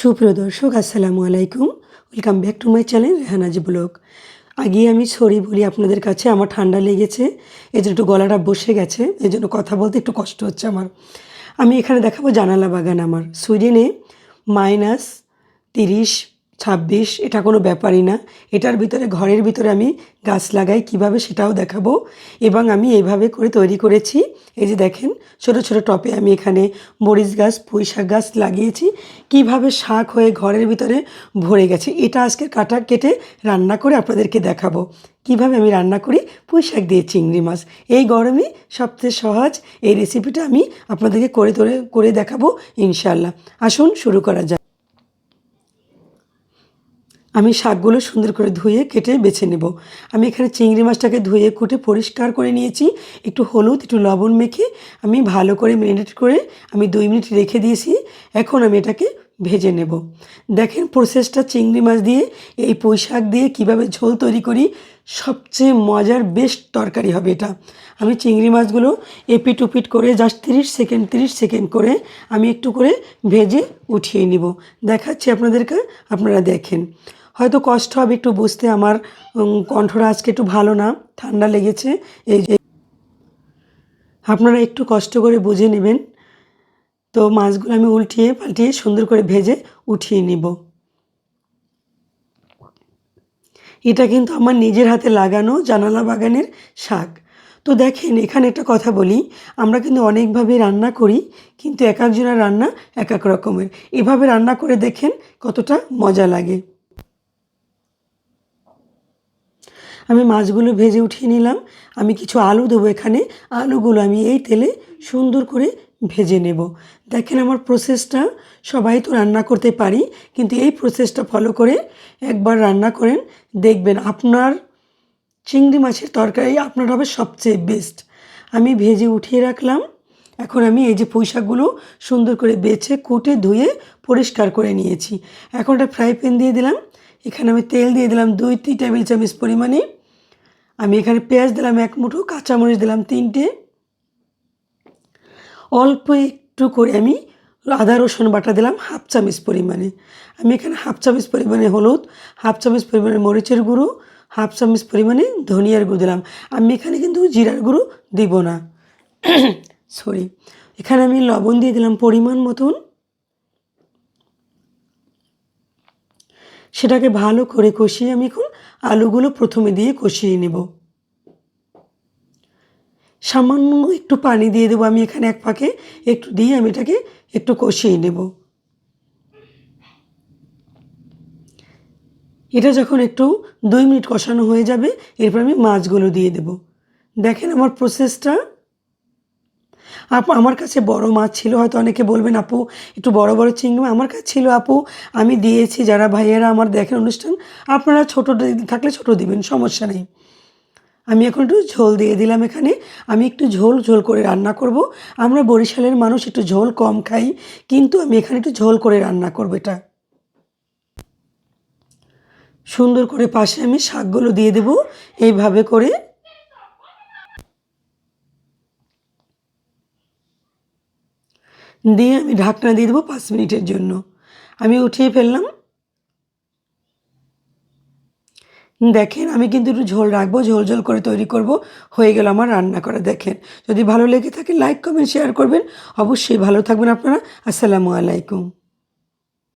সুপ্রিয় দর্শক, আসসালামু আলাইকুম। Welcome back to my channel Rehana's blog. আগে আমি সরি বলি আপনাদের কাছে, আমার ঠান্ডা লেগেছে এই একটু গলাটা বসে গেছে এই জন্য কথা বলতে একটু কষ্ট হচ্ছে আমার। আমি এখানে দেখাবো জানালা বাগান আমার। সুইডেনে মাইনাস তিরিশ ছাব্বিশ, এটা কোনো ব্যাপারই না। এটার ভিতরে, ঘরের ভিতরে আমি গাছ লাগাই, কীভাবে সেটাও দেখাবো। এবং আমি এইভাবে করে তৈরি করেছি। এই যে দেখেন, ছোট ছোট টপে আমি এখানে মরিচ গাছ, পুঁই শাক গাছ লাগিয়েছি। কীভাবে শাক হয়ে ঘরের ভিতরে ভরে গেছে, এটা আজকে কাটা কেটে রান্না করে আপনাদেরকে দেখাবো। কীভাবে আমি রান্না করি? পুঁই শাক দিয়ে চিংড়ি মাছ। এই গরমে সবচেয়ে সহজ। এই রেসিপিটা আমি আপনাদেরকে করে তোলে করে দেখাবো ইনশাল্লাহ আসুন, শুরু করা যাক। আমি শাকগুলো সুন্দর করে ধুয়ে কেটে বেছে নেব। আমি এখানে চিংড়ি মাছটাকে ধুয়ে কুটে পরিষ্কার করে নিয়েছি। একটু হলুদ, একটু লবণ মেখে আমি ভালো করে ম্যারিনেট করে আমি দুই মিনিট রেখে দিয়েছি। এখন আমি এটাকে ভেজে নেব। দেখেন প্রসেসটা চিংড়ি মাছ দিয়ে এই পুঁই শাক দিয়ে কীভাবে ঝোল তৈরি করি। সবচেয়ে মজার বেস্ট তরকারি হবে এটা। আমি চিংড়ি মাছগুলো এপিট উপিট করে জাস্ট তিরিশ সেকেন্ড তিরিশ সেকেন্ড করে আমি একটু করে ভেজে উঠিয়ে নিব। দেখাচ্ছি আপনাদেরকে, আপনারা দেখেন। হয়তো কষ্ট হবে একটু বুঝতে, আমার কণ্ঠটা আজকে একটু ভালো না, ঠান্ডা লেগেছে, এই যে আপনারা একটু কষ্ট করে বুঝে নেবেন। তো মাছগুলো আমি উল্টিয়ে পাল্টিয়ে সুন্দর করে ভেজে উঠিয়ে নিব। এটা কিন্তু আমার নিজের হাতে লাগানো জানালা বাগানের শাক। তো দেখেন, এখানে একটা কথা বলি, আমরা কিন্তু অনেকভাবে রান্না করি, কিন্তু এক একজনের রান্না এক এক রকমের। এভাবে রান্না করে দেখেন কতটা মজা লাগে। আমি মাছগুলো ভেজে উঠিয়ে নিলাম। আমি কিছু আলু দেবো এখানে। আলুগুলো আমি এই তেলে সুন্দর করে ভেজে নেব। দেখেন আমার প্রসেসটা সবাই তো রান্না করতে পারি, কিন্তু এই প্রসেসটা ফলো করে একবার রান্না করেন, দেখবেন আপনার চিংড়ি মাছের তরকারি আপনার হবে সবচেয়ে বেস্ট আমি ভেজে উঠিয়ে রাখলাম, এখন আমি এই যে পুঁইশাকগুলো সুন্দর করে বেছে, কুটে, ধুয়ে পরিষ্কার করে নিয়েছি। এখন একটা ফ্রাই প্যান দিয়ে দিলাম, এখানে আমি তেল দিয়ে দিলাম দুই, তিন টেবিল চামচ পরিমাণে। আমি এখানে পেঁয়াজ দিলাম এক মুঠো, কাঁচামরিচ দিলাম তিনটে। অল্প একটু করে আমি আদা, রসুন বাটা দিলাম হাফ চামচ পরিমাণে। আমি এখানে হাফ চামচ পরিমাণে হলুদ, হাফ চামচ পরিমাণে মরিচের গুঁড়ো, হাফ চামচ পরিমাণে ধনিয়ার গুঁড়ো দিলাম। আমি এখানে কিন্তু জিরার গুঁড়ো দিব না। সরি এখানে আমি লবণ দিয়ে দিলাম পরিমাণ মতন। সেটাকে ভালো করে কষিয়ে আমি এখন আলুগুলো প্রথমে দিয়ে কষিয়ে নেব। সামান্য একটু পানি দিয়ে দেবো আমি এখানে এক পাকে একটু দিয়ে আমি এটাকে একটু কষিয়ে নেব। এটা যখন একটু দুই মিনিট কষানো হয়ে যাবে, এরপর আমি মাছগুলো দিয়ে দেব। দেখেন আমার প্রসেসটা আপু, আমার কাছে বড় মাছ ছিল, হয়তো অনেকে বলবেন, আপু, একটু বড় বড় চিংড়ি আমার কাছে ছিল, আপু, আমি দিয়েছি, যারা ভাইয়েরা আমার দেখেন অনুষ্ঠান, আপনারা ছোটো থাকলে ছোট দিবেন, সমস্যা নেই। আমি এখন একটু ঝোল দিয়ে দিলাম এখানে। আমি একটু ঝোল ঝোল করে রান্না করব। আমরা বরিশালের মানুষ, একটু ঝোল কম খাই, কিন্তু আমি এখানে একটু ঝোল করে রান্না করব এটা। সুন্দর করে পাশে আমি শাকগুলো দিয়ে দেব, এইভাবে করে। দিয়ে আমি ঢাকনা দিয়ে দেবো পাঁচ মিনিটের জন্য। আমি উঠিয়ে ফেললাম। দেখেন, আমি কিন্তু একটু ঝোল রাখব, ঝোল ঝোল করে তৈরি করব। হয়ে গেল আমার রান্না করা, দেখেন। যদি ভালো লেগে থাকে লাইক কমেন্ট শেয়ার করবেন। অবশ্যই ভালো থাকবেন আপনারা। আসসালামু আলাইকুম।